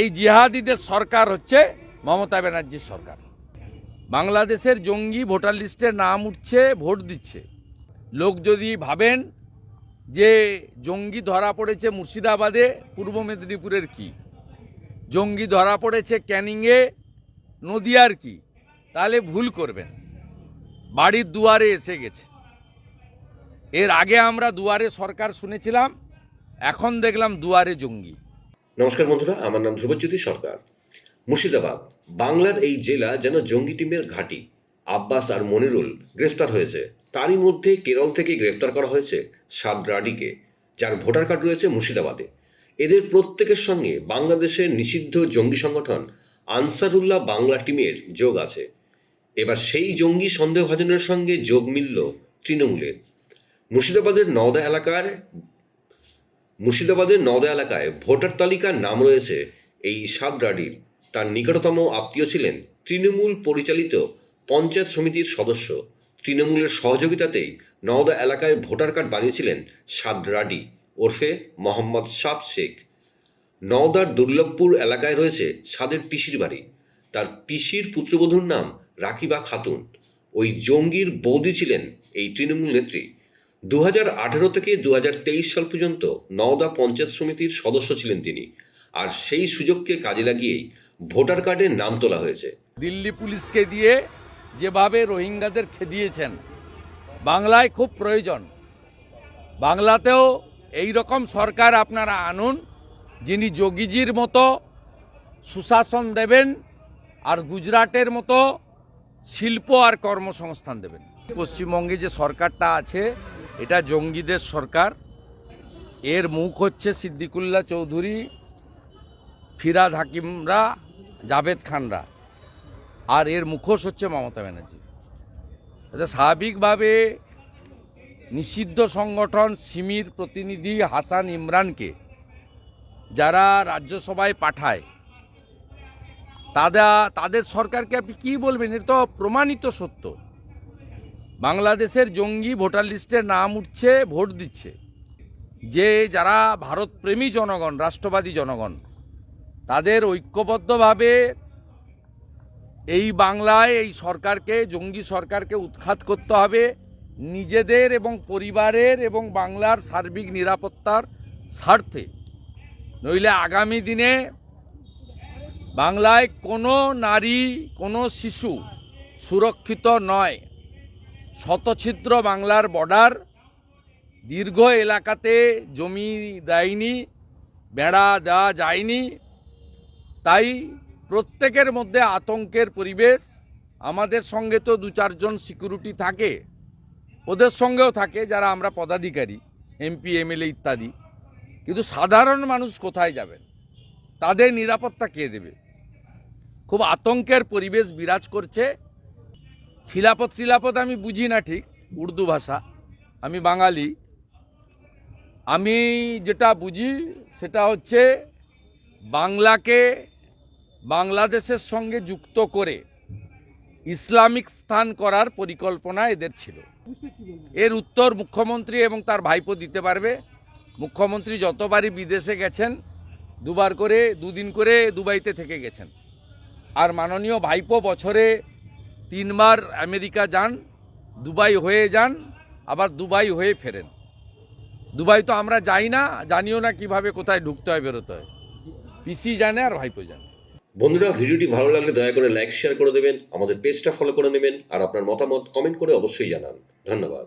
এই জিহাদিদের সরকার হচ্ছে মমতা ব্যানার্জির সরকার। বাংলাদেশের জঙ্গি ভোটার লিস্টে নাম উঠছে, ভোট দিচ্ছে। লোক যদি ভাবেন যে জঙ্গি ধরা পড়েছে মুর্শিদাবাদে, পূর্ব মেদিনীপুরের কি? জঙ্গি ধরা পড়েছে ক্যানিংয়ে, নদিয়ার কি? তাহলে ভুল করবেন। বাড়ির দুয়ারে এসে গেছে। এর আগে আমরা দুয়ারে সরকার শুনেছিলাম, এখন দেখলাম দুয়ারে জঙ্গি। নমস্কার বন্ধুরা, আমার নাম ধ্রুবজ্যোতি সরকার। মুর্শিদাবাদ, বাংলার এই জেলা যেন জঙ্গি টিমের ঘাঁটি। আব্বাস আর মনিরুল গ্রেফতার হয়েছে। তারই মধ্যে কেরল থেকে গ্রেফতার করা হয়েছে সাদ রাডিকে যার ভোটার কার্ড রয়েছে মুর্শিদাবাদে। এদের প্রত্যেকের সঙ্গে বাংলাদেশের নিষিদ্ধ জঙ্গি সংগঠন আনসারুল্লাহ বাংলা টিমের যোগ আছে। এবার সেই জঙ্গি সন্দেহভাজনের সঙ্গে যোগ মিলল তৃণমূলের। মুর্শিদাবাদের নওদা এলাকার মুর্শিদাবাদের নওদা এলাকায় ভোটার তালিকার নাম রয়েছে এই সাবরাডির তার নিকটতম আত্মীয় ছিলেন তৃণমূল পরিচালিত পঞ্চায়েত সমিতির সদস্য। তৃণমূলের সহযোগিতাতেই নওদা এলাকায় ভোটার কার্ড বানিয়েছিলেন সাদরাডি ওরফে মোহাম্মদ সাব শেখ। নওদার দুর্লভপুর এলাকায় রয়েছে সাদের পিসির বাড়ি। তার পিসির পুত্রবধূর নাম রাকিবা খাতুন। ওই জঙ্গির বৌদি ছিলেন এই তৃণমূল নেত্রী। দু আঠেরো থেকে দু হাজার তেইশ সাল পর্যন্ত নওদা পঞ্চায়েত সমিতির সদস্য ছিলেন তিনি, আর সেই সুযোগকে কাজে লাগিয়েই ভোটার কার্ডে নাম তোলা হয়েছে। দিল্লি পুলিশকে দিয়ে যেভাবে রোহিঙ্গাদের খেদিয়েছেন, বাংলায় খুব প্রয়োজন। বাংলাতেও এই রকম সরকার আপনারা আনুন, যিনি যোগীজির মতো সুশাসন দেবেন আর গুজরাটের মতো শিল্প আর কর্মসংস্থান দেবেন। পশ্চিমবঙ্গে যে সরকারটা আছে এটা জঙ্গিদের সরকার। এর মুখ হচ্ছে সিদ্দিকুল্লা চৌধুরী, ফিরাদ হাকিমরা, জাভেদ খানরা। আর এর মুখোশ হচ্ছে মমতা ব্যানার্জি। স্বাভাবিকভাবে নিষিদ্ধ সংগঠন সিমির প্রতিনিধি হাসান ইমরানকে যারা রাজ্যসভায় পাঠায় তারা তাদের সরকারকে আপনি কী বলবেন? এটা তো প্রমাণিত সত্য। বাংলাদেশের জঙ্গি ভোটার লিস্টে নাম উঠছে, ভোট দিচ্ছে। যে যারা ভারতপ্রেমী জনগণ, রাষ্ট্রবাদী জনগণ, তাদের ঐক্যবদ্ধভাবে এই বাংলায়, এই সরকারকে, জঙ্গি সরকারকে উৎখাত করতে হবে। নিজেদের এবং পরিবারের এবং বাংলার সার্বিক নিরাপত্তার স্বার্থে। নইলে আগামী দিনে বাংলায় কোনো নারী, কোনো শিশু সুরক্ষিত নয়। শতছিদ্র বাংলার বর্ডার, দীর্ঘ এলাকাতে জমি দেয়নি, বেড়া দেওয়া যায়নি। তাই প্রত্যেকের মধ্যে আতঙ্কের পরিবেশ। আমাদের সঙ্গে তো দু চারজন সিকিউরিটি থাকে। ওদের সঙ্গেও থাকে যারা আমরা পদাধিকারী এমপি এমএলএ ইত্যাদি। কিন্তু সাধারণ মানুষ কোথায় যাবেন? তাদের নিরাপত্তা কে দেবে? খুব আতঙ্কের পরিবেশ বিরাজ করছে। খিলাপত খিলাপত আমি বুঝি না ঠিক, উর্দু ভাষা। আমি বাঙালি। আমি যেটা বুঝি সেটা হচ্ছে বাংলাকে বাংলাদেশের সঙ্গে যুক্ত করে ইসলামিক স্থান করার পরিকল্পনা এদের ছিল। এর উত্তর মুখ্যমন্ত্রী এবং তার ভাইপো দিতে পারবে। মুখ্যমন্ত্রী যতবারই বিদেশে গেছেন, দুবার করে, দুদিন করে দুবাইতে থেকে গেছেন। আর মাননীয় ভাইপো বছরে তিনবার আমেরিকা যান, দুবাই হয়ে যান, আবার দুবাই হয়ে ফেরেন। দুবাই তো আমরা যাই না, জানিও না কীভাবে কোথায় ঢুকতে হয়, বেরোতে হয়। পিসি জানে আর ভাইপো জানে। বন্ধুরা, ভিডিওটি ভালো লাগলে দয়া করে লাইক শেয়ার করে দেবেন, আমাদের পেজটা ফলো করে নেবেন, আর আপনার মতামত কমেন্ট করে অবশ্যই জানান। ধন্যবাদ।